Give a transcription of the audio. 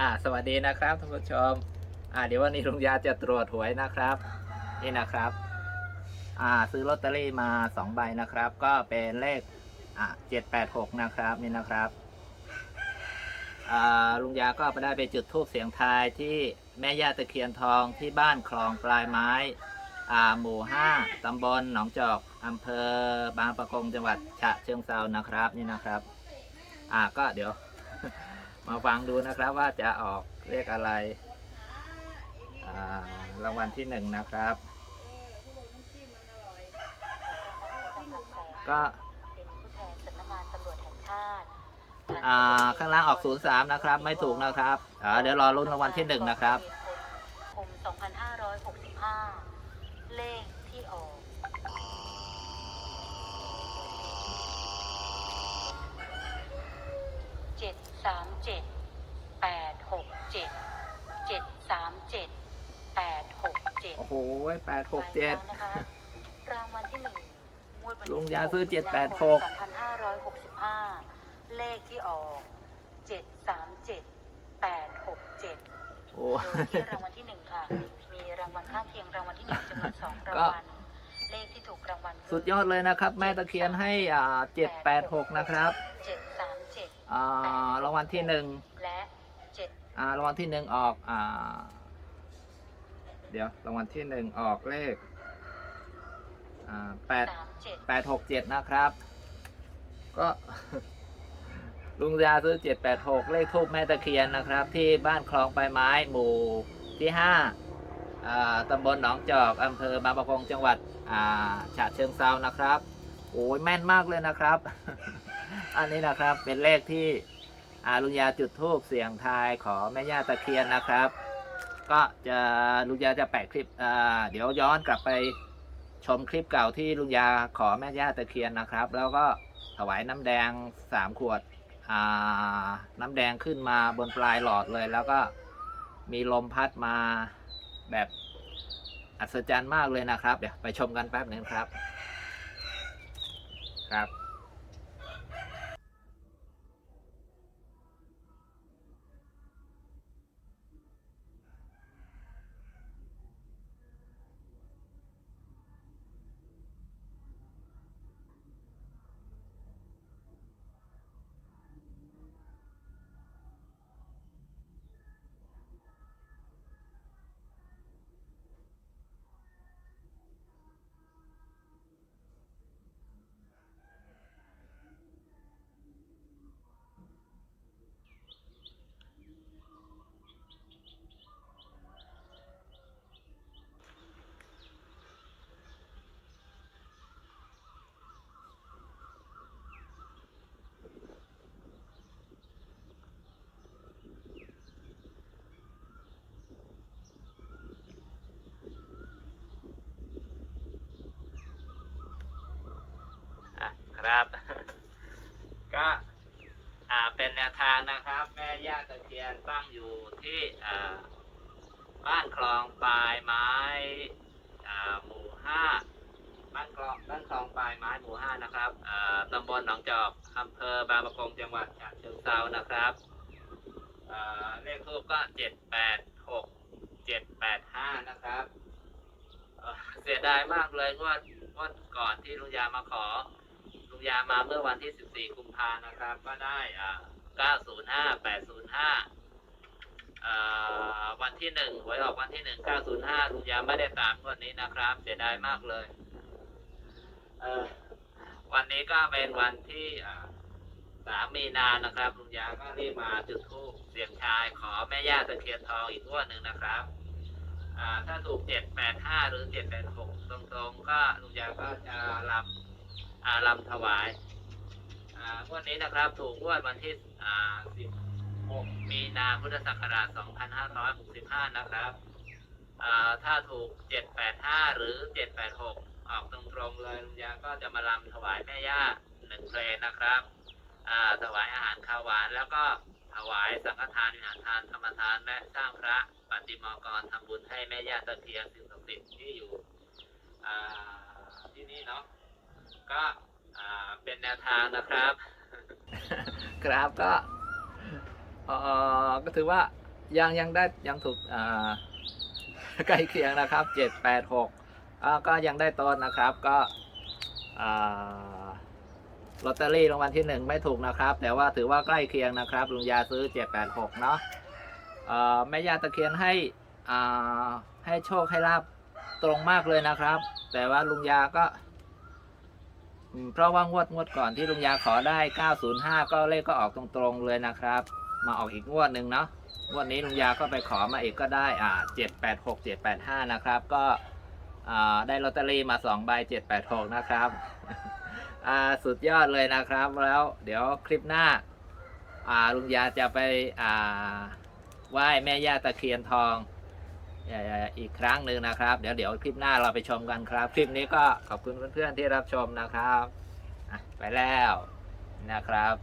อ่า สวัสดีนะครับท่านผู้ชม อ่า เดี๋ยววันนี้ลุงยาจะตรวจหวยนะครับ นี่นะครับ อ่า ซื้อลอตเตอรี่มาสองใบนะครับ ก็เป็นเลข อ่าเจ็ดแปดหกนะครับ นี่นะครับ อ่า ลุงยาก็ไปได้ไปจุดทูปเสียงทายที่แม่ย่าตะเคียนทองที่บ้านคลองปลายไม้ อ่า หมู่ห้าตำบลหนองจอกอำเภอบางปะกงจังหวัดฉะเชิงเซานะครับ นี่นะครับ อ่า ก็เดี๋ยว มาฟังดูนะครับว่าจะออกเลขอะไรรางวัลที่หนึ่งนะครับ ก็เป็นผู้แทนสำนักงล่าติอ่าข้างล่างออก 03 นะครับ ไม่ถูกนะครับเดี๋ยวรอลุ้นรางวัลที่หนึ่งนะครับคม2565 เลขที่ออก เจ็ดสามเจ็ดแปดหกเจ็ดเจ็ดสามเจ็ดแปดหกเจ็ดโอ้โหแปดหกเจ็ดนะคะรางวัลที่หนึ่งงวดวันที่ลุงยาซื้อ16 786 2565เลขที่ออก737 867โอ้โดยที่รางวัลที่หนึ่งค่ะ มีรางวัลข้างเคียงรางวัลที่หนึ่งจำนวนสองรางก็วัลเลขที่ถูกรางวัลคืสุดยอดเลยนะครับ แม่ตะเคียนให้อ่า786นะครับ737 อ่ารางวัลที่หนึ่งและ7อ่ารางวัลที่หนึ่งออกอ่าเดี๋ยวรางวัลที่หนึ่งออกเลขอ่าแปด37แปดหกเจ็ดนะครับ ก็ ลุงยาซื้อเจ็ดแปดหกเลขทูบแม่ตะเคียนนะครับ ที่บ้านคลองปลายไม้หมู่ที่ห้าอ่าตำบลหนองจอกอำเภอบางปะกงจังหวัดอ่าฉะเชิงเซานะครับโอ้ยแม่นมากเลยนะครับ อันนี้นะครับเป็นเลขที่อาลุงยาจุดทูบเสียงทายขอแม่ย่าตะเคียนนะครับ ก็จะลุงยาจะแปะคลิปอ่าเดี๋ยวย้อนกลับไปชมคลิปเก่าที่ลุงยาขอแม่ย่าตะเคียนนะครับ แล้วก็ถวายน้ำแดงสามขวดอ่าน้ำแดงขึ้นมาบนปลายหลอดเลย แล้วก็มีลมพัดมาแบบอัศจรรย์มากเลยนะครับ เดี๋ยวไปชมกันแป๊บหนึ่งครับครับ อะครับ ก็อ่าเป็นแนวทางนะครับ แม่ย่าตะเคียนตั้งอยู่ที่อ่าบ้านคลองปลายไม้อ่าหมู่ห้าบ้านคลองบ้านคลองปลายไม้หมู่ห้านะครับอ่าตำบลหนองจอกอำเภอบางปะกงจังหวัดฉะเชิงเทรานะครับอ่าเลขทูปก็เจ็ดแปดหกเจ็ดแปดห้านะครับเอ่อเสียดายมากเลยงวดงวดก่อนที่ลุงยามาขอ ลุงยามาเมื่อวันที่ 14 กุมภานะครับ ก็ได้อ่า905 805อ่าวันที่หนึ่งหวยออกวันที่หนึ่ง905ลุงยาไม่ได้ตามงวันนี้นะครับ เสียดายมากเลยอ่อวันนี้ก็เป็นวันที่สามมีนานะครับลุงยาก็รีบมาจุดธูปเสียงทายขอแม่ย่าตะเคียนทองอีกงวดหนึ่งนะครับอ่าถ้าถูก785หรือ786ตรงๆ ก็ลุงยาก็จะรับ อารำถวายอ่างวดนี้นะครับถูกงวดวันที่ 16 มีนาพุทธศักราช 2565 นะครับ ถ้าถูก 785 หรือ 786 ออกตรงๆเลยลุงยาก็จะมาลำถวายแม่ย่าหนึ่งเพลงนะครับถวายอาหารข้าวหวานแล้วก็ถวายสังฆทานวิหารทานธรรมทานและสร้างพระปฏิมากรทำบุญให้แม่ย่าตะเคียนสิ่งศักดิ์สิทธิ์ที่อยู่ที่นี่เนาะ ก็เป็นแนวทางนะครับ ครับก็เออก็ถือว่ายังยังได้ยังถูกใกล้เคียงนะครับเจ็ดแปดหกก็ยังได้ต้นนะครับก็ลอตเตอรี่รางวัลที่หนึ่งไม่ถูกนะครับ แต่ว่าถือว่าใกล้เคียงนะครับ ลุงยาซื้อเจ็ดแปดหกเนาะแม่ยาตะเคียนให้ให้โชคให้ลาบตรงมากเลยนะครับ แต่ว่าลุงยาก็ เพราะว่างวดงวดก่อนที่ลุงยาขอได้ 905 ก็เลขก็ออกตรงๆเลยนะครับ มาออกอีกงวดหนึ่งเนาะงวดนี้ลุงยาก็ไปขอมาอีกก็ได้อ่าเจ็ดแปดหกเจ็ดแปดห้านะครับ ก็อ่าได้ลอตเตอรี่มาสองใบเจ็ดแปดหกนะครับอ่าสุดยอดเลยนะครับ แล้วเดี๋ยวคลิปหน้าอ่าลุงยาจะไปอ่าไหว้แม่ย่าตะเคียนทอง อีกครั้งหนึ่งนะครับ เดี๋ยวเดี๋ยวคลิปหน้าเราไปชมกันครับ คลิปนี้ก็ขอบคุณเพื่อนๆที่รับชมนะครับไปแล้วนะครับ